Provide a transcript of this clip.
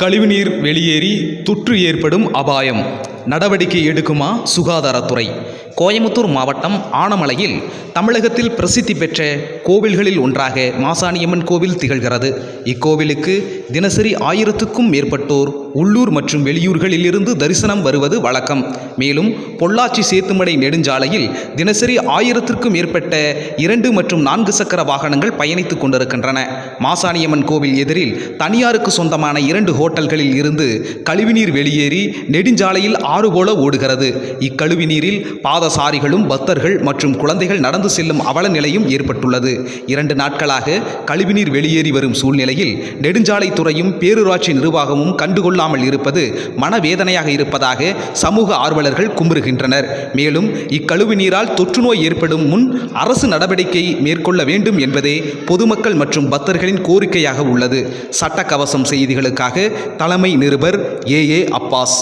கழிவுநீர் வெளியேறி தொற்று ஏற்படும் அபாயம். நடவடிக்கை எடுக்குமா சுகாதாரத்துறை? கோயமுத்தூர் மாவட்டம் ஆனமலையில் தமிழகத்தில் பிரசித்தி பெற்ற கோவில்களில் ஒன்றாக மாசாணியம்மன் கோவில் திகழ்கிறது. இக்கோவிலுக்கு தினசரி ஆயிரத்துக்கும் மேற்பட்டோர் உள்ளூர் மற்றும் வெளியூர்களிலிருந்து தரிசனம் வருவது வழக்கம். மேலும் பொள்ளாச்சி சேத்துமடை நெடுஞ்சாலையில் தினசரி ஆயிரத்திற்கும் மேற்பட்ட இரண்டு மற்றும் நான்கு சக்கர வாகனங்கள் பயணித்துக் கொண்டிருக்கின்றன. மாசாணியம்மன் கோவில் எதிரில் தனியாருக்கு சொந்தமான இரண்டு ஹோட்டல்களில் இருந்து கழிவுநீர் வெளியேறி நெடுஞ்சாலையில் ஆறு போல ஓடுகிறது. இக்கழிவுநீரில் பாதசாரிகளும் பக்தர்கள் மற்றும் குழந்தைகள் நடந்து செல்லும் அவல நிலையும் ஏற்பட்டுள்ளது. இரண்டு நாட்களாக கழிவுநீர் வெளியேறி வரும் சூழ்நிலையில் நெடுஞ்சாலை துறையும் பேரூராட்சி நிர்வாகமும் கண்டுகொள்ள கொள்ளாமல் இருப்பது மனவேதனையாக இருப்பதாக சமூக ஆர்வலர்கள் கும்புறுகின்றனர். மேலும் இக்கழிவு நீரால் தொற்றுநோய் ஏற்படும் முன் அரசு நடவடிக்கை மேற்கொள்ள வேண்டும் என்பதே பொதுமக்கள் மற்றும் பக்தர்களின் கோரிக்கையாக உள்ளது. சட்டக்கவசம் செய்திகளுக்காக தலைமை நிருபர் ஏ ஏ அப்பாஸ்.